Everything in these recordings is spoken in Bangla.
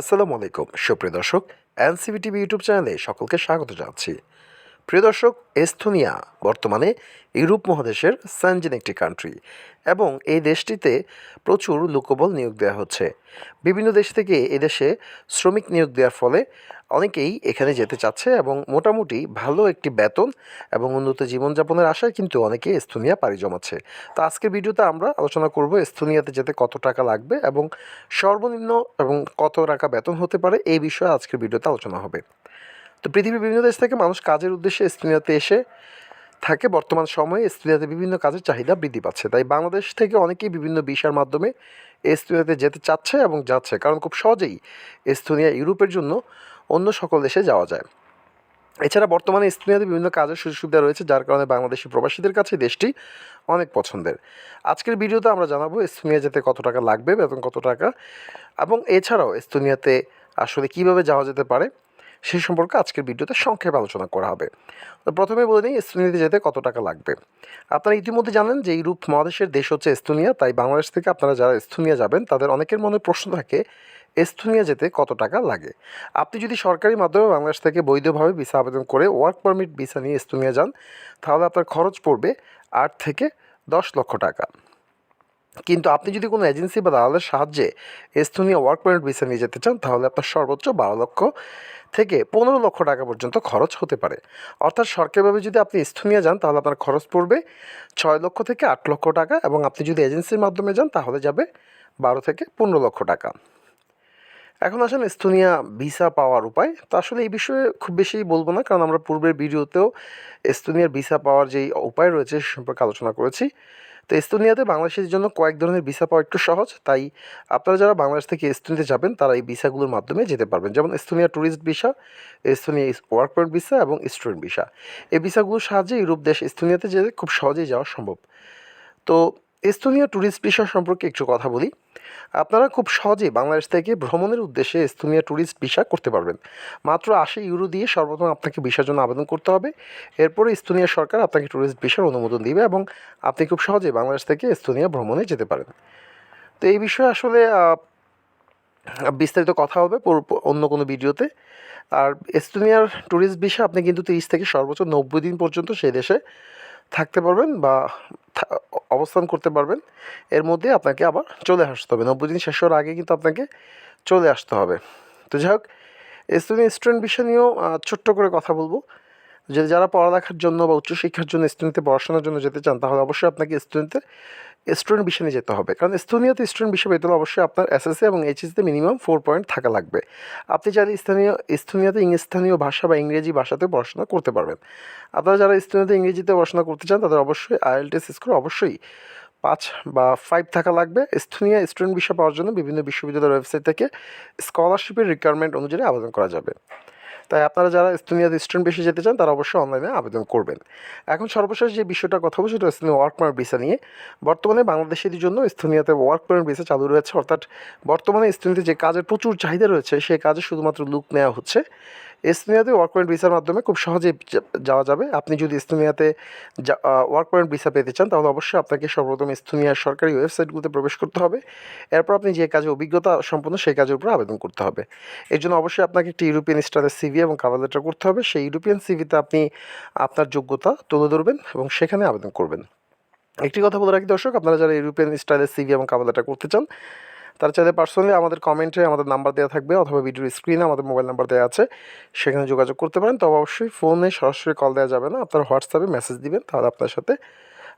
আসসালামু আলাইকুম। সুপ্রিয় দর্শক, এনসিবি টিভি ইউটিউব চ্যানেলে সকলকে স্বাগত জানাচ্ছি। প্রিয় দর্শক, এস্তোনিয়া বর্তমানে ইউরোপ মহাদেশের সানজিন একটি কান্ট্রি এবং এই দেশটিতে প্রচুর লোকবল নিয়োগ দেওয়া হচ্ছে। বিভিন্ন দেশ থেকে এদেশে শ্রমিক নিয়োগ দেওয়ার ফলে অনেকেই এখানে যেতে চাচ্ছে এবং মোটামুটি ভালো একটি বেতন এবং উন্নত জীবনযাপনের আশায় কিন্তু অনেকে এস্তোনিয়া পাড়ি জমাচ্ছে। তো আজকের ভিডিওতে আমরা আলোচনা করব এস্তোনিয়াতে যেতে কত টাকা লাগবে এবং সর্বনিম্ন এবং কত টাকা বেতন হতে পারে এই বিষয়ে আজকের ভিডিওতে আলোচনা হবে। তো পৃথিবীর বিভিন্ন দেশ থেকে মানুষ কাজের উদ্দেশ্যে এস্তোনিয়াতে এসে থাকে। বর্তমান সময়ে এস্তোনিয়াতে বিভিন্ন কাজের চাহিদা বৃদ্ধি পাচ্ছে। তাই বাংলাদেশ থেকে অনেকেই বিভিন্ন বিষয়ের মাধ্যমে এস্তোনিয়াতে যেতে চাচ্ছে এবং যাচ্ছে। কারণ খুব সহজেই এস্তোনিয়া ইউরোপের জন্য অন্য সকল দেশে যাওয়া যায়। এছাড়া বর্তমানে এস্তোনিয়াতে বিভিন্ন কাজের সুযোগ সুবিধা রয়েছে, যার কারণে বাংলাদেশি প্রবাসীদের কাছে দেশটি অনেক পছন্দের। আজকের ভিডিওতে আমরা জানাব এস্তোনিয়া যেতে কত টাকা লাগবে বেতন কত টাকা, এবং এছাড়াও এস্তোনিয়াতে আসলে কীভাবে যাওয়া যেতে পারে সেই সম্পর্কে আজকের ভিডিওতে সংক্ষেপে আলোচনা করা হবে। তো প্রথমে বলে নিই এস্তোনিয়াতে যেতে কত টাকা লাগবে। আপনারা ইতিমধ্যে জানেন যে ইউরোপ মহাদেশের দেশ হচ্ছে এস্তোনিয়া, তাই বাংলাদেশ থেকে আপনারা যারা এস্তোনিয়া যাবেন, তাদের অনেকের মনে প্রশ্ন থাকে এস্তোনিয়া যেতে কত টাকা লাগে? আপনি যদি সরকারি মাধ্যমে বাংলাদেশ থেকে বৈধভাবে ভিসা আবেদন করে ওয়ার্ক পারমিট ভিসা নিয়ে এস্তোনিয়া যান, তাহলে আপনার খরচ পড়বে আট থেকে দশ লক্ষ টাকা। কিন্তু আপনি যদি কোনো এজেন্সি বা দালালের সাহায্যে এস্তোনিয়া ওয়ার্ক পারমিট ভিসা নিয়ে যেতে চান, তাহলে আপনার সর্বোচ্চ বারো লক্ষ থেকে পনেরো লক্ষ টাকা পর্যন্ত খরচ হতে পারে। অর্থাৎ সরকারিভাবে যদি আপনি এস্তোনিয়া যান, তাহলে আপনার খরচ পড়বে ছয় লক্ষ থেকে আট লক্ষ টাকা এবং আপনি যদি এজেন্সির মাধ্যমে যান, তাহলে যাবে বারো থেকে পনেরো লক্ষ টাকা। এখন আসেন এস্তোনিয়া ভিসা পাওয়ার উপায়, তো আসলে এই বিষয়ে খুব বেশি বলব না, কারণ আমরা পূর্বের ভিডিওতেও এস্তোনিয়ার ভিসা পাওয়ার যেই উপায় রয়েছে সে সম্পর্কে আলোচনা করেছি। তো এস্তোনিয়াতে বাংলাদেশের জন্য কয়েক ধরনের ভিসা পাওয়া একটু সহজ, তাই আপনারা যারা বাংলাদেশ থেকে এস্তোনিয়াতে যাবেন, তারা এই ভিসাগুলোর মাধ্যমে যেতে পারবেন। যেমন Estonia tourist visa Estonia work permit visa এবং স্টুডেন্ট ভিসা। এই ভিসাগুলোর সাহায্যে ইউরোপ দেশ এস্তোনিয়াতে যেতে খুব সহজেই যাওয়া সম্ভব। তো এস্তোনিয়া ট্যুরিস্ট ভিসা সম্পর্কে একটু কথা বলি। আপনারা খুব সহজেই বাংলাদেশ থেকে ভ্রমণের উদ্দেশ্যে এস্তোনিয়া ট্যুরিস্ট ভিসা করতে পারবেন। মাত্র আশি ইউরো দিয়ে সর্বপ্রথম আপনাকে ভিসার জন্য আবেদন করতে হবে। এরপরে এস্তোনিয়া সরকার আপনাকে ট্যুরিস্ট ভিসার অনুমোদন দিবে এবং আপনি খুব সহজেই বাংলাদেশ থেকে এস্তোনিয়া ভ্রমণে যেতে পারেন। তো এই বিষয়ে আসলে বিস্তারিত কথা হবে অন্য কোনো ভিডিওতে। আর এস্তোনিয়ার ট্যুরিস্ট ভিসা আপনি কিন্তু তিরিশ থেকে সর্বোচ্চ নব্বই দিন পর্যন্ত সেই দেশে থাকতে পারবেন বা অবস্থান করতে পারবেন। এর মধ্যে আপনাকে আবার চলে আসতে হবে। নব্বই দিন শেষ হওয়ার আগে কিন্তু আপনাকে চলে আসতে হবে। তো যাই হোক স্টুডেন্ট স্টুডেন্ট বিষয় নিয়েও ছোট্ট করে কথা বলব। যে যারা পড়ালেখার জন্য বা উচ্চশিক্ষার জন্য এস্তোনিয়াতে পড়াশোনার জন্য যেতে চান, তাহলে অবশ্যই আপনাকে এস্তোনিয়াতে স্টুডেন্ট বিষয় যেতে হবে। কারণ এস্তোনিয়াতে স্টুডেন্ট বিষয় পেতে হলে অবশ্যই আপনার এসএসসি এবং এইচএসসিতে মিনিমাম ফোর পয়েন্ট থাকা লাগবে। আপনি চাইলে স্থানীয় এস্তোনিয়াতে ইং- স্থানীয় ভাষা বা ইংরেজি ভাষাতে পড়াশোনা করতে পারবেন। আপনারা যারা এস্তোনিয়াতে ইংরেজিতে পড়াশোনা করতে চান, তাদের অবশ্যই আইএলটিএস স্কোর অবশ্যই পাঁচ বা ফাইভ থাকা লাগবে। এস্তোনিয়া স্টুডেন্ট বিষয় পাওয়ার জন্য বিভিন্ন বিশ্ববিদ্যালয়ের ওয়েবসাইট থেকে স্কলারশিপের রিকোয়ারমেন্ট অনুযায়ী আবেদন করা যাবে। তাই আপনারা যারা স্থানীয় স্টুডেন্ট বেশি যেতে চান, তারা অবশ্যই অনলাইনে আবেদন করবেন। এখন সর্বশেষ যে বিষয়টা কথা বলছি সেটা স্থানীয় ওয়ার্ক পারমিট ভিসা নিয়ে। বর্তমানে বাংলাদেশের জন্য স্থানীয়তে ওয়ার্ক পারমিট ভিসা চালু রয়েছে, অর্থাৎ বর্তমানে স্থানীয়তে যে কাজের প্রচুর চাহিদা রয়েছে, সেই কাজে শুধুমাত্র লুক নেওয়া হচ্ছে। এস্তোনিয়াতে ওয়ার্ক পারমিট ভিসার মাধ্যমে খুব সহজেই যাওয়া যাবে। আপনি যদি এস্তোনিয়াতে ওয়ার্ক পারমিট ভিসা পেতে চান, তাহলে অবশ্যই আপনাকে সর্বপ্রথম এস্তোনিয়ার সরকারি ওয়েবসাইটগুলোতে প্রবেশ করতে হবে। এরপর আপনি যে কাজে অভিজ্ঞতা সম্পন্ন, সেই কাজের উপর আবেদন করতে হবে। এর জন্য অবশ্যই আপনাকে একটি ইউরোপিয়ান স্টাইলের সিভি এবং কাভার লেটার করতে হবে। সেই ইউরোপিয়ান সিভিতে আপনি আপনার যোগ্যতা তুলে ধরবেন এবং সেখানে আবেদন করবেন। একটি কথা বলে রাখি দর্শক, আপনারা যারা ইউরোপিয়ান স্টাইলের সিভি এবং লেটার করতে চান তারা চাইলে পার্সোনালি আমাদের কমেন্টে আমাদের নাম্বার দেওয়া থাকবে অথবা ভিডিওর স্ক্রিনে আমাদের মোবাইল নাম্বার দেওয়া আছে। সেখানে যোগাযোগ করতে পারেন, তবে অবশ্যই ফোনে সরাসরি কল দেওয়া যাবে না। আপনারা হোয়াটসঅ্যাপে মেসেজ দিবেন, তাহলে আপনার সাথে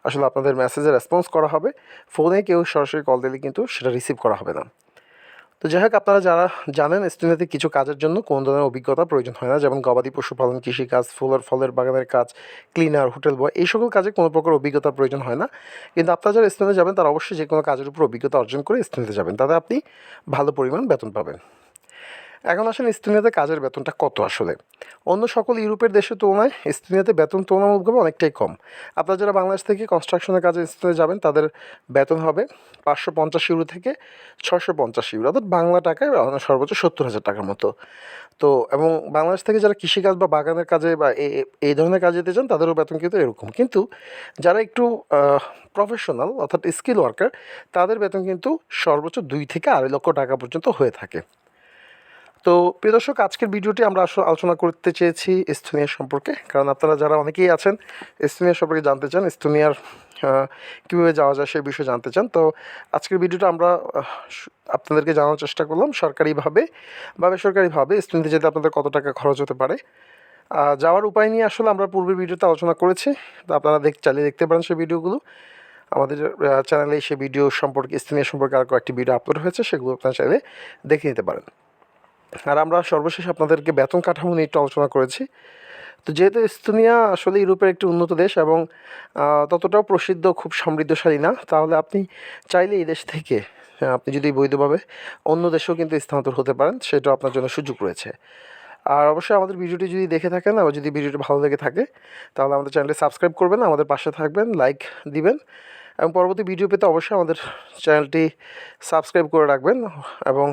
আসলে আপনাদের মেসেজে রেসপন্স করা হবে। ফোনে কেউ সরাসরি কল দিলে কিন্তু সেটা রিসিভ করা হবে না। তো যাই হোক, আপনারা যারা জানেন এস্টিমেতে কিছু কাজের জন্য কোনো ধরনের অভিজ্ঞতা প্রয়োজন হয় না। যেমন গবাদি পশুপালন কৃষিকাজ ফুলের ফলের বাগানের কাজ ক্লিনার হোটেল বয় এই সকল কাজে কোনো প্রকার অভিজ্ঞতার প্রয়োজন হয় না। কিন্তু আপনারা যারা স্থানে যাবেন, তারা অবশ্যই যে কোনো কাজের উপর অভিজ্ঞতা অর্জন করে স্থানে যাবেন। তাতে আপনি ভালো পরিমাণ বেতন পাবেন। এখন আসেন ইস্তোনিয়াতে কাজের বেতনটা কত আসলে? অন্য সকল ইউরোপের দেশের তুলনায় ইস্তোনিয়াতে বেতন তুলনামূলকভাবে অনেকটাই কম। আপনারা যারা বাংলাদেশ থেকে কনস্ট্রাকশনের কাজে ইস্তোনিয়া যাবেন, তাদের বেতন হবে পাঁচশো পঞ্চাশ ইউরো থেকে ছশো পঞ্চাশ ইউরো। অর্থাৎ বাংলা টাকায় সর্বোচ্চ সত্তর হাজার টাকার মতো। তো এবং বাংলাদেশ থেকে যারা কৃষিকাজ বা বাগানের কাজে বা এই ধরনের কাজে যেতে চান, তাদেরও বেতন কিন্তু এরকম। কিন্তু যারা একটু প্রফেশনাল অর্থাৎ স্কিল ওয়ার্কার তাদের বেতন কিন্তু সর্বোচ্চ দুই থেকে আড়াই লক্ষ টাকা পর্যন্ত হয়ে থাকে। তো প্রিয় দর্শক, আজকের ভিডিওটি আমরা আলোচনা করতে চেয়েছি এস্তোনিয়া সম্পর্কে। কারণ আপনারা যারা অনেকেই আছেন, এস্তোনিয়া সম্পর্কে জানতে চান, এস্তোনিয়ার কীভাবে যাওয়া যায় সেই বিষয়ে জানতে চান, তো আজকের ভিডিওটা আমরা আপনাদেরকে জানানোর চেষ্টা করলাম সরকারিভাবে। বা বেসরকারিভাবে, এস্তোনিয়াতে যেতে আপনাদের কত টাকা খরচ হতে পারে। যাওয়ার উপায় নিয়ে আসলে আমরা পূর্বের ভিডিওতে আলোচনা করেছি, তো আপনারা দেখ, চালিয়ে দেখতে পারেন সেই ভিডিওগুলো। আমাদের চ্যানেলে সেই ভিডিও সম্পর্কে স্থানীয় সম্পর্কে আর কয়েকটি ভিডিও আপলোড হয়েছে, সেগুলো আপনারা চাইলে দেখে নিতে পারেন। আর আমরা সর্বশেষ আপনাদেরকে বেতন কাঠামো নিয়ে একটু আলোচনা করেছি। তো যেহেতু এস্তোনিয়া আসলে ইউরোপের একটি উন্নত দেশ এবং ততটাও প্রসিদ্ধ, খুব সমৃদ্ধশালী না, তাহলে আপনি চাইলে এই দেশ থেকে আপনি যদি বৈধভাবে অন্য দেশেও কিন্তু স্থানান্তর হতে পারেন, সেটাও আপনার জন্য সুযোগ রয়েছে। আর অবশ্যই আমাদের ভিডিওটি যদি দেখে থাকেন আর যদি ভিডিওটি ভালো লেগে থাকে, তাহলে আমাদের চ্যানেলটি সাবস্ক্রাইব করবেন, আমাদের পাশে থাকবেন, লাইক দিবেন এবং পরবর্তী ভিডিও পেতে অবশ্যই আমাদের চ্যানেলটি সাবস্ক্রাইব করে রাখবেন এবং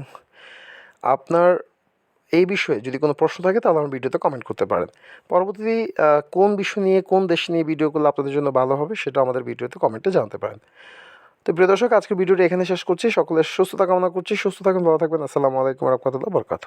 আপনার এই বিষয়ে যদি কোনো প্রশ্ন থাকে, তাহলে আমার ভিডিওতে কমেন্ট করতে পারেন। পরবর্তী কোন বিষয় নিয়ে, কোন দেশ নিয়ে ভিডিও করলে আপনাদের জন্য ভালো হবে, সেটা আমাদের ভিডিওতে কমেন্টে জানতে পারেন। তো প্রিয় দর্শক, আজকের ভিডিওটি এখানে শেষ করছি। সকলের সুস্থতা কামনা করছি। সুস্থ থাকুন, ভালো থাকবেন। আসসালামু আলাইকুম রহমতুল্লাহ বরকাত